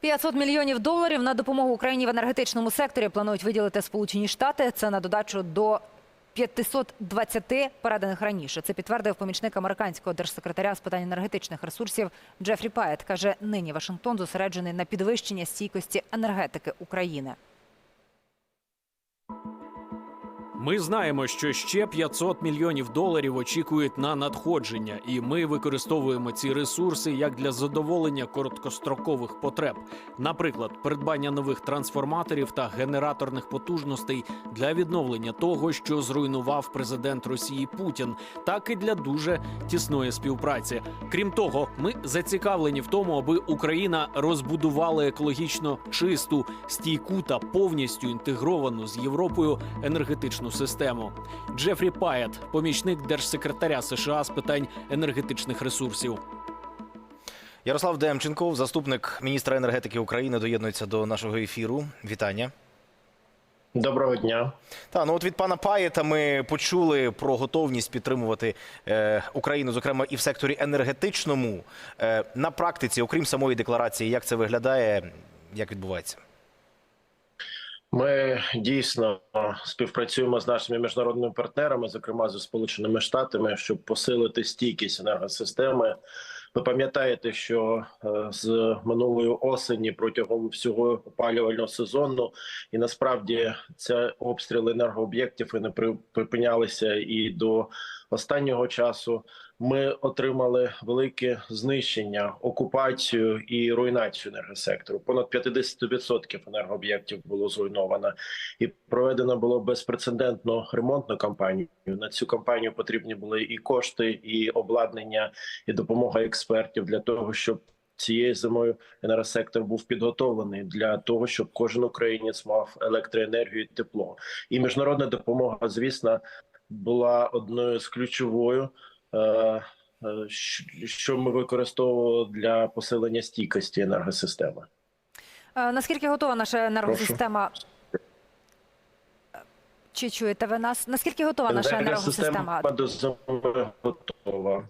500 мільйонів доларів на допомогу Україні в енергетичному секторі планують виділити Сполучені Штати. Це на додачу до 520 переданих раніше. Це підтвердив помічник американського держсекретаря з питань енергетичних ресурсів Джефрі Паєт. Каже, нині Вашингтон зосереджений на підвищенні стійкості енергетики України. Ми знаємо, що ще 500 мільйонів доларів очікують на надходження, і ми використовуємо ці ресурси як для задоволення короткострокових потреб, наприклад, придбання нових трансформаторів та генераторних потужностей для відновлення того, що зруйнував президент Росії Путін, так і для дуже тісної співпраці. Крім того, ми зацікавлені в тому, аби Україна розбудувала екологічно чисту, стійку та повністю інтегровану з Європою енергетичну систему. Джефрі Паєт, помічник держсекретаря США з питань енергетичних ресурсів. Ярослав Демченков, заступник міністра енергетики України, доєднується до нашого ефіру. Вітання. Доброго дня. Та ну от від пана Паєта ми почули про готовність підтримувати е, Україну, зокрема і в секторі енергетичному. Е, на практиці, окрім самої декларації, як це виглядає, як відбувається? Ми дійсно співпрацюємо з нашими міжнародними партнерами, зокрема зі Сполученими Штатами, щоб посилити стійкість енергосистеми. Ви пам'ятаєте, що е, з минулої осені протягом всього опалювального сезону, і насправді це обстріли енергооб'єктів і не припинялися і до останнього часу. Ми отримали велике знищення, окупацію і руйнацію енергосектору. Понад 50% енергооб'єктів було зруйновано, і проведено було безпрецедентну ремонтну кампанію. На цю кампанію потрібні були і кошти, і обладнання, і допомога експертів для того, щоб цією зимою енергосектор був підготовлений для того, щоб кожен українець мав електроенергію і тепло. І міжнародна допомога, звісно, була одною з ключовою. Е, е, Що ми використовували для посилення стійкості енергосистеми? Е, Наскільки готова наша енергосистема? Чи чуєте ви нас? Наскільки готова наша енергосистема? до готова.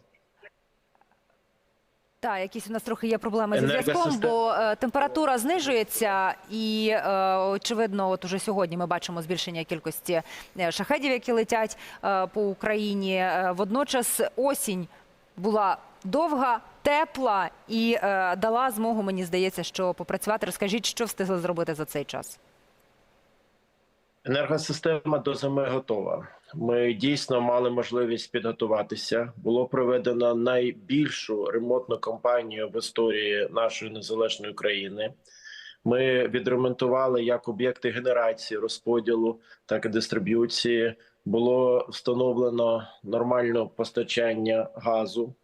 Так, якісь у нас трохи є проблеми зі зв'язком, бо е, температура знижується, і е, очевидно, от уже сьогодні ми бачимо збільшення кількості е, шахедів, які летять е, по Україні. Е, водночас осінь була довга, тепла і е, дала змогу, мені здається, що попрацювати. Розкажіть, що встигли зробити за цей час. Енергосистема до зими готова. Ми дійсно мали можливість підготуватися. Було проведено найбільшу ремонтну кампанію в історії нашої незалежної країни. Ми відремонтували як об'єкти генерації, розподілу, так і дистриб'юції. Було встановлено нормальне постачання газу.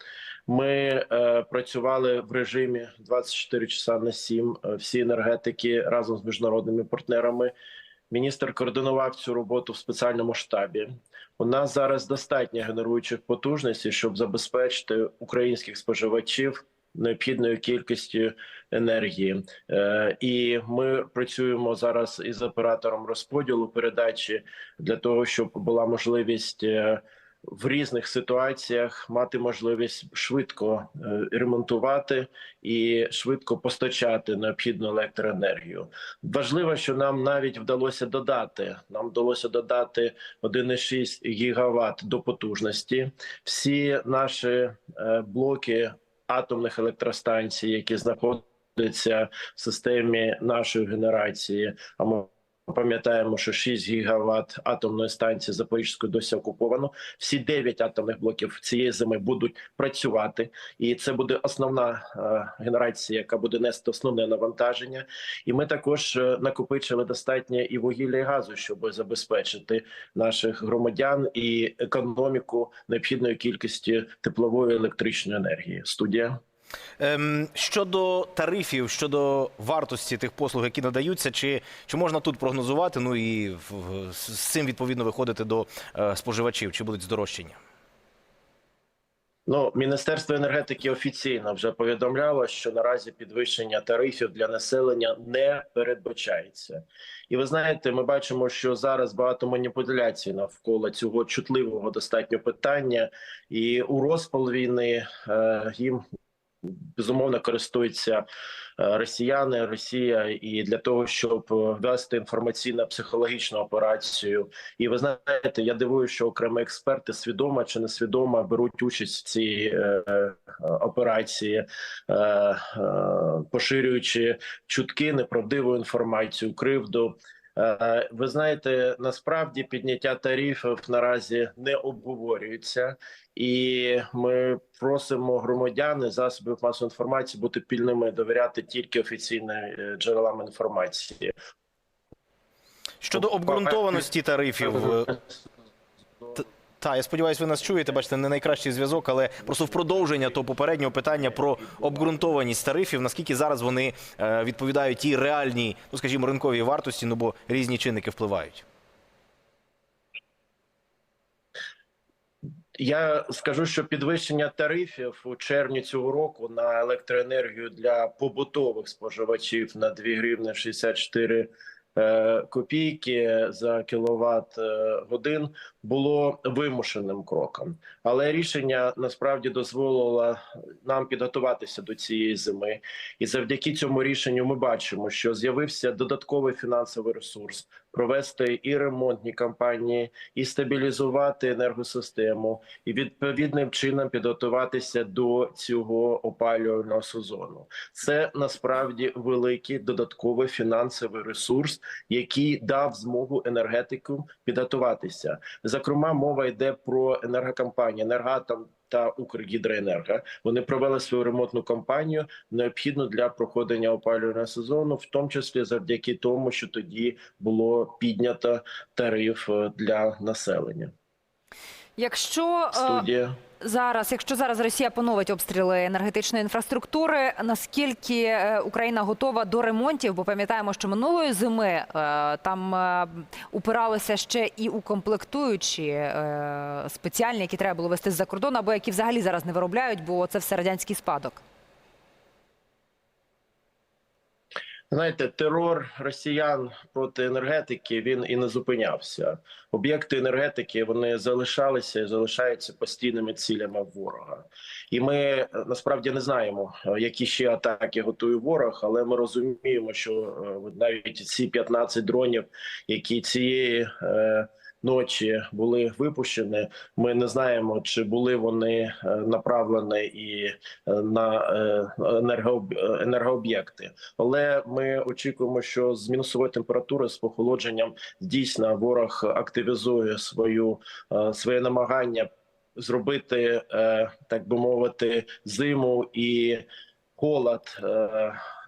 Ми е, працювали в режимі 24 часа на 7, е, всі енергетики разом з міжнародними партнерами. Міністр координував цю роботу в спеціальному штабі. У нас зараз достатньо генеруючих потужностей, щоб забезпечити українських споживачів необхідною кількістю енергії. Е, і ми працюємо зараз із оператором розподілу передачі для того, щоб була можливість. В різних ситуаціях мати можливість швидко е, ремонтувати і швидко постачати необхідну електроенергію. Важливо, що нам навіть вдалося додати. Нам вдалося додати 1,6 гігават до потужності. Всі наші е, блоки атомних електростанцій, які знаходяться в системі нашої генерації. А пам'ятаємо, що 6 гігават атомної станції Запорізької досі окуповано. Всі 9 атомних блоків цієї зими будуть працювати, і це буде основна е, генерація, яка буде нести основне навантаження. І ми також е, накопичили достатньо і вугілля і газу, щоб забезпечити наших громадян і економіку необхідною кількістю теплової електричної енергії. Студія. Ем, щодо тарифів, щодо вартості тих послуг, які надаються, чи, чи можна тут прогнозувати? Ну і з цим відповідно виходити до е, споживачів, чи будуть здорожчання? Ну, Міністерство енергетики офіційно вже повідомляло, що наразі підвищення тарифів для населення не передбачається. І ви знаєте, ми бачимо, що зараз багато маніпуляцій навколо цього чутливого достатньо питання, і у розпал війни е, їм безумовно користуються е, росіяни, Росія, і для того, щоб е, вести інформаційно-психологічну операцію. І ви знаєте, я дивую, що окремі експерти свідомо чи несвідомо беруть участь в цій е, е, операції, е, е, поширюючи чутки, неправдиву інформацію, кривду. Е, Ви знаєте, насправді підняття тарифів наразі не обговорюється, і ми просимо громадян і засобів масової інформації бути пільними, довіряти тільки офіційним е, джерелам інформації. Щодо обґрунтованості тарифів, е, та я сподіваюся, ви нас чуєте. Бачите, не найкращий зв'язок, але просто в продовження того попереднього питання про обґрунтованість тарифів. Наскільки зараз вони е, відповідають тій реальній, ну скажімо, ринковій вартості, ну бо різні чинники впливають. Я скажу, що підвищення тарифів у червні цього року на електроенергію для побутових споживачів на 2 гривни 64 е, копійки за кіловат е, годин було вимушеним кроком, але рішення насправді дозволило нам підготуватися до цієї зими, і завдяки цьому рішенню ми бачимо, що з'явився додатковий фінансовий ресурс провести і ремонтні кампанії, і стабілізувати енергосистему, і відповідним чином підготуватися до цього опалювального сезону. Це насправді великий додатковий фінансовий ресурс, який дав змогу енергетику підготуватися. Зокрема, мова йде про енергокомпанії «Енергатом» та Укргідроенерго. Вони провели свою ремонтну кампанію, необхідну для проходження опалювального сезону, в тому числі завдяки тому, що тоді було піднято тариф е, для населення. Якщо е, Студія. Зараз, якщо зараз Росія поновить обстріли енергетичної інфраструктури, наскільки е, Україна готова до ремонтів? Бо пам'ятаємо, що минулої зими е, там е, упиралися ще і укомплектуючі комплектуючі спеціальні, які треба було вести з-за кордону, або які взагалі зараз не виробляють, бо це все радянський спадок. Знаєте, терор росіян проти енергетики він і не зупинявся. Об'єкти енергетики вони залишалися і залишаються постійними цілями ворога. І ми е, насправді не знаємо, е, які ще атаки готує ворог, але ми розуміємо, що е, навіть ці 15 дронів, які цієї ночі були випущені, ми не знаємо, чи були вони е, направлені і е, на е, енергооб'єкти. Але ми очікуємо, що з мінусової температури з похолодженням дійсно ворог активізує свою своє намагання зробити, так би мовити, зиму і холод.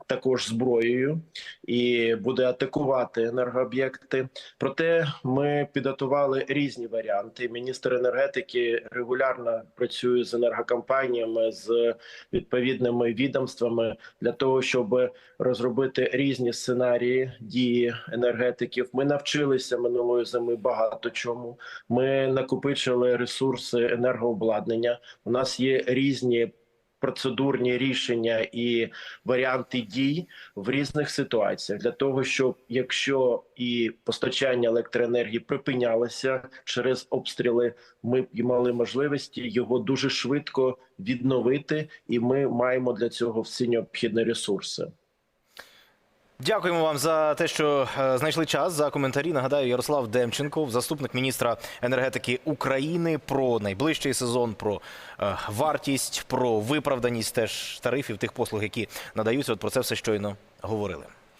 Також зброєю і буде атакувати енергооб'єкти. Проте ми підготували різні варіанти. Міністр енергетики регулярно працює з енергокомпаніями з відповідними відомствами для того, щоб розробити різні сценарії дії енергетиків. Ми навчилися минулої зими багато чому. Ми накопичили ресурси енергообладнання. У нас є різні. Процедурні рішення і варіанти дій в різних ситуаціях для того, щоб якщо і постачання електроенергії припинялося через обстріли, ми б мали можливості його дуже швидко відновити, і ми маємо для цього всі необхідні ресурси. Дякуємо вам за те, що е, знайшли час за коментарі. Нагадаю, Ярослав Демченков, заступник міністра енергетики України, про найближчий сезон, про е, вартість, про виправданість теж тарифів тих послуг, які надаються. От про це все щойно говорили.